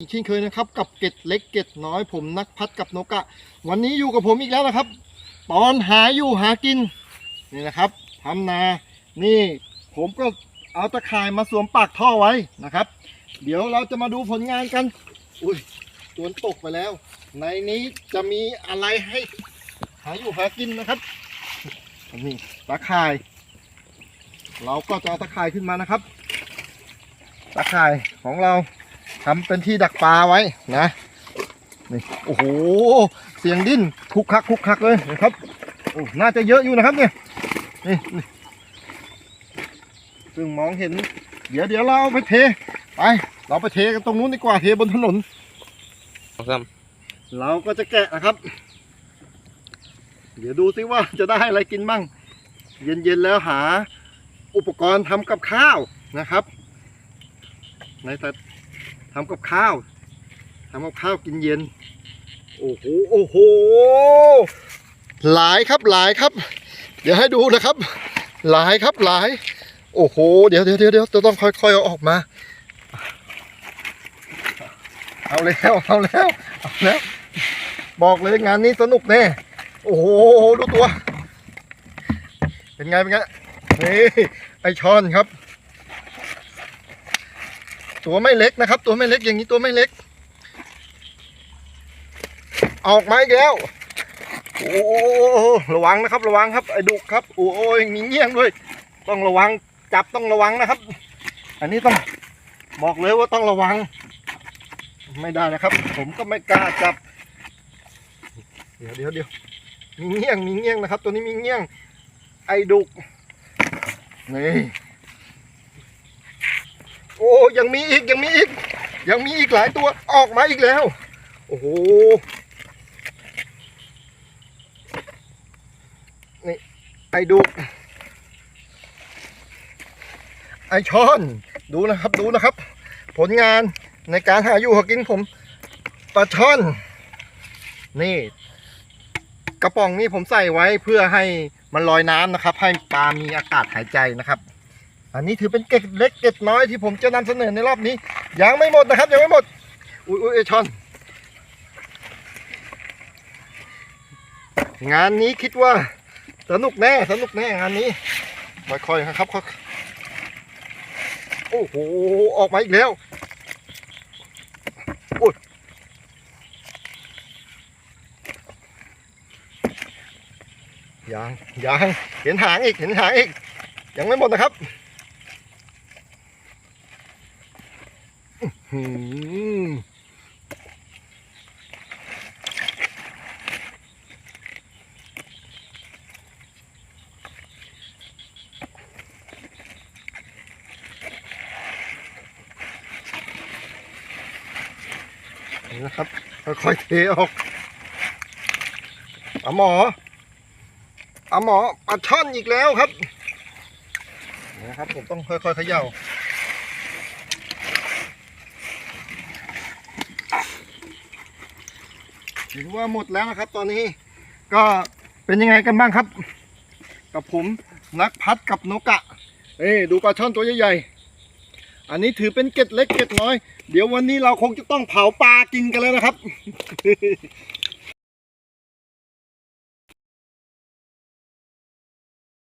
อีกเช่นเคยนะครับกับเกตเล็กเกตน้อยผมนักพัดกับนกอะวันนี้อยู่กับผมอีกแล้วนะครับ ตอนหาอยู่หากินนี่นะครับทำนานี่ผมก็เอาตะข่ายมาสวมปากท่อไว้นะครับ เดี๋ยวเราจะมาดูผลงานกัน อุ้ยตัวตกไปแล้ว ในนี้จะมีอะไรให้ หาอยู่หากินนะครับนี่ตะข่าย เราก็จะเอาตะข่ายขึ้นมานะครับ ตะข่ายของเรา ทำเป็นที่ดักปลาไว้นะนี่โอ้โหเสียงดิ้นคุกคักคุกคักเลยนะครับโอ้น่าจะเยอะอยู่นะครับเนี่ยนี่นี่ซึ่งมองเห็น เดี๋ยวเดี๋ยวเราเอาไปเทไปเราไปเทกันตรงนู้นดีกว่าเทบนถนนสองสามเราก็จะแกะนะครับ เดี๋ยวดูซิว่าจะได้อะไรกินบ้าง เย็นๆแล้วหา อุปกรณ์ทำกับข้าวนะครับ ในแต่ ทำกับข้าวทำกับข้าวกินเย็น โอ้โหโอ้โหหลายครับหลายครับ เดี๋ยวให้ดูนะครับ หลายครับหลาย โอ้โห เดี๋ยวเดี๋ยวเดี๋ยวเดี๋ยวจะต้องค่อยๆเอาออกมา เอาแล้วเอาแล้วเอาแล้วบอกเลยงานนี้สนุกแน่โอ้โหดูตัว เป็นไงเป็นไงนี่ไอชอนครับ ตัวไม่เล็กนะครับ ตัวไม่เล็กอย่างนี้ตัวไม่เล็ก ออกมาอีกแล้วโอ้ระวังนะครับ ระวังครับไอ้ดุกครับโอ้โหมีเงี้ยงด้วย ต้องระวังจับต้องระวังนะครับ อันนี้ต้องบอกเลยว่าต้องระวัง ไม่ได้นะครับ ผมก็ไม่กล้าจับ เดี๋ยวเดี๋ยวเดี๋ยวมีเงี้ยงมีเงี้ยงนะครับ ตัวนี้มีเงี้ยง ไอ้ดุกนี่ โอ้ยังมีอีกยังมีอีก ยังมีอีกหลายตัวออกมาอีกแล้ว โอ้โหนี่ไอ้ดุไอ้ช้อนดูนะครับดูนะครับ ผลงานในการหาอยู่หากินผมปลาช่อน นี่ กระป๋องนี้ผมใส่ไว้เพื่อให้มันลอยน้ำนะครับ ให้ปลามีอากาศหายใจนะครับ อันนี้ถือเป็นเกล็ดเล็กเกล็ดน้อยที่ผมจะนำเสนอในรอบนี้ ยังไม่หมดนะครับ ยังไม่หมด อุ้ยอุ้ยไอ้ช่อน งานนี้คิดว่าสนุกแน่สนุกแน่งานนี้ค่อยๆครับค่อยโอ้โหออกมาอีกแล้วอุ้ยังยังเห็นหางอีกเห็นหางอีกยังไม่หมดนะครับอื้อหือ นี่นะครับ ค่อยๆเทออกอาหมออาหมอปลาช่อนอีกแล้วครับนะครับผมต้องค่อยๆเขย่า ถือว่าหมดแล้วนะครับ ตอนนี้ก็เป็นยังไงกันบ้างครับ กับผมนักพัดกับนกกะเอ้ดูปลาช่อนตัวใหญ่ๆอันนี้ถือเป็นเกล็ดเล็กเกล็ดน้อย เดี๋ยววันนี้เราคงจะต้องเผาปลากินกันแล้วนะครับ